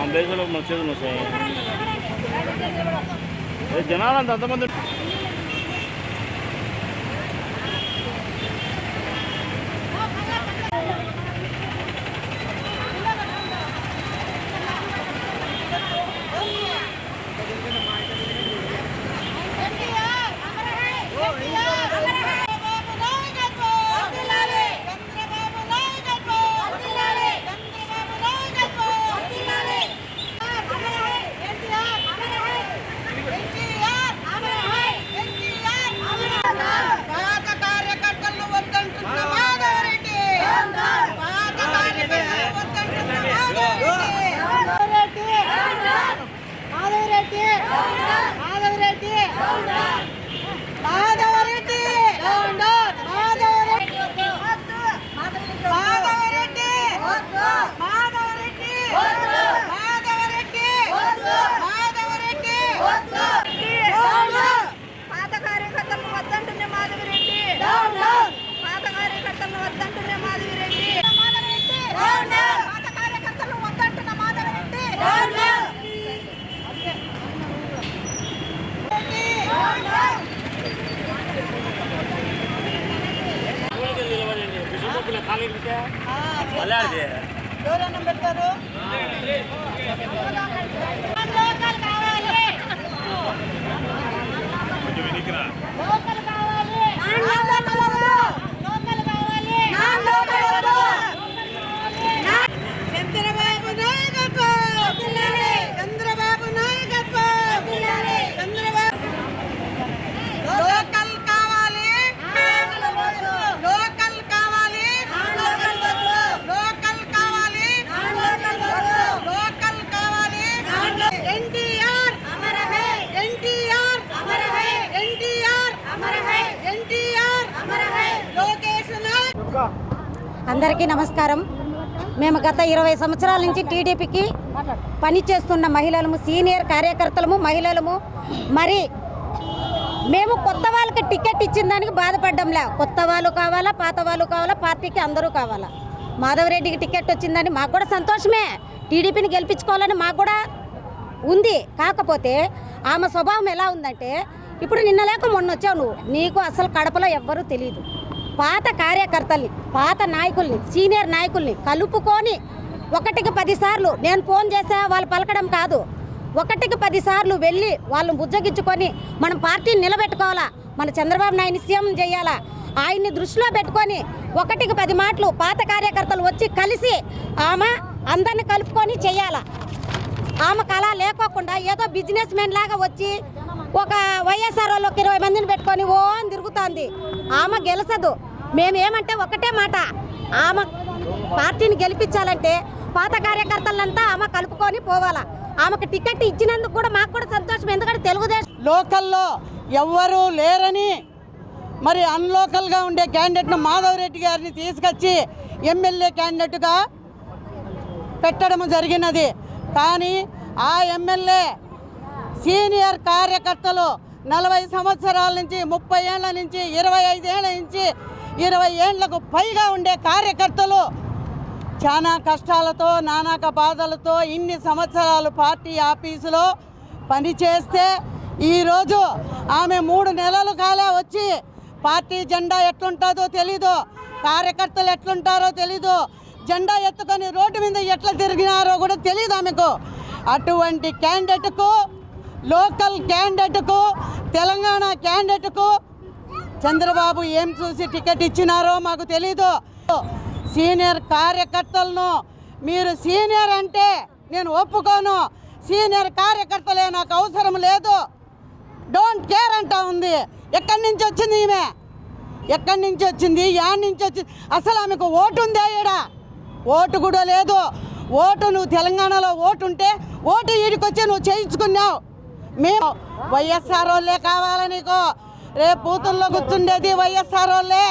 అంబేద్కర్ మంచిది జనాలు అంత అంతమంది ఎవరైనా పెడతారు? లోకల్ అందరికీ నమస్కారం. మేము గత ఇరవై సంవత్సరాల నుంచి టీడీపీకి పనిచేస్తున్న మహిళలము సీనియర్ కార్యకర్తలము మహిళలము. మరి మేము కొత్త వాళ్ళకి టికెట్ ఇచ్చిన దానికి బాధపడ్డంలే. కొత్త వాళ్ళు కావాలా పాత వాళ్ళు కావాలా పార్టీకి అందరూ కావాలా? మాధవరెడ్డికి టికెట్ వచ్చిందని మాకు కూడా సంతోషమే. టీడీపీని గెలిపించుకోవాలని మాకు కూడా ఉంది. కాకపోతే ఆమె స్వభావం ఎలా ఉందంటే ఇప్పుడు నిన్న లేక మొన్న వచ్చావు నువ్వు. నీకు అసలు కడపలో ఎవ్వరూ తెలియదు పాత కార్యకర్తల్ని పాత నాయకుల్ని సీనియర్ నాయకుల్ని కలుపుకొని ఒకటికి పదిసార్లు నేను ఫోన్ చేసా వాళ్ళు పలకడం కాదు. ఒకటికి పదిసార్లు వెళ్ళి వాళ్ళని బుజ్జగించుకొని మనం పార్టీని నిలబెట్టుకోవాలా? మన చంద్రబాబు నాయుడిని సీఎం చేయాలా? ఆయన్ని దృష్టిలో పెట్టుకొని ఒకటికి పది మాటలు పాత కార్యకర్తలు వచ్చి కలిసి ఆమె అందరిని కలుపుకొని చేయాలా? ఆమె కళ లేకోకుండా ఏదో బిజినెస్ మెన్ లాగా వచ్చి ఒక వైఎస్ఆర్ వాళ్ళకి ఇరవై మందిని పెట్టుకొని ఓ అని తిరుగుతుంది. ఆమె గెలసదు. మేమేమంటే ఒకటే మాట. ఆమె పార్టీని గెలిపించాలంటే పాత కార్యకర్తలంతా ఆమె కలుపుకొని పోవాలా. ఆమెకు టికెట్ ఇచ్చినందుకు కూడా మాకు కూడా సంతోషం. ఎందుకంటే తెలుగుదేశం లోకల్లో ఎవ్వరూ లేరని మరి అన్లోకల్గా ఉండే క్యాండిడేట్ను మాధవ్ రెడ్డి గారిని తీసుకొచ్చి ఎమ్మెల్యే క్యాండిడేట్గా పెట్టడం జరిగినది. కానీ ఆ ఎమ్మెల్యే సీనియర్ కార్యకర్తలు నలభై సంవత్సరాల నుంచి ముప్పై ఏళ్ళ నుంచి ఇరవై ఐదేళ్ళ నుంచి ఇరవై ఏళ్ళకు పైగా ఉండే కార్యకర్తలు చాలా కష్టాలతో నానాక బాధలతో ఇన్ని సంవత్సరాలు పార్టీ ఆఫీసులో పనిచేస్తే ఈరోజు ఆమె మూడు నెలలు కాలే వచ్చి పార్టీ జెండా ఎట్లుంటుందో తెలీదు కార్యకర్తలు ఎట్లుంటారో తెలీదు జెండా ఎత్తుకొని రోడ్డు మీద ఎట్లా తిరిగినారో కూడా తెలియదు ఆమెకు. అటువంటి క్యాండిడేట్కు లోకల్ క్యాండిడేట్కు తెలంగాణ క్యాండిడేట్కు చంద్రబాబు ఏం చూసి టికెట్ ఇచ్చినారో మాకు తెలీదు. సీనియర్ కార్యకర్తలను మీరు సీనియర్ అంటే నేను ఒప్పుకోను. సీనియర్ కార్యకర్తలే నాకు అవసరం లేదు. డోంట్ కేర్ అంటా ఉంది. ఎక్కడి నుంచి వచ్చింది ఈమె? ఎక్కడి నుంచి వచ్చింది? యాడ్ నుంచి వచ్చింది అసలు ఆమెకు ఓటు ఉందా ఈడ? ఓటు కూడా లేదు. ఓటు నువ్వు తెలంగాణలో ఓటు ఉంటే ఓటు ఈడికొచ్చి నువ్వు చేయించుకున్నావు. మేము వైఎస్ఆర్ వాళ్ళే కావాలా నీకు? రేపు బూతుల్లో కూర్చుండేది వైఎస్ఆర్ వాళ్ళే.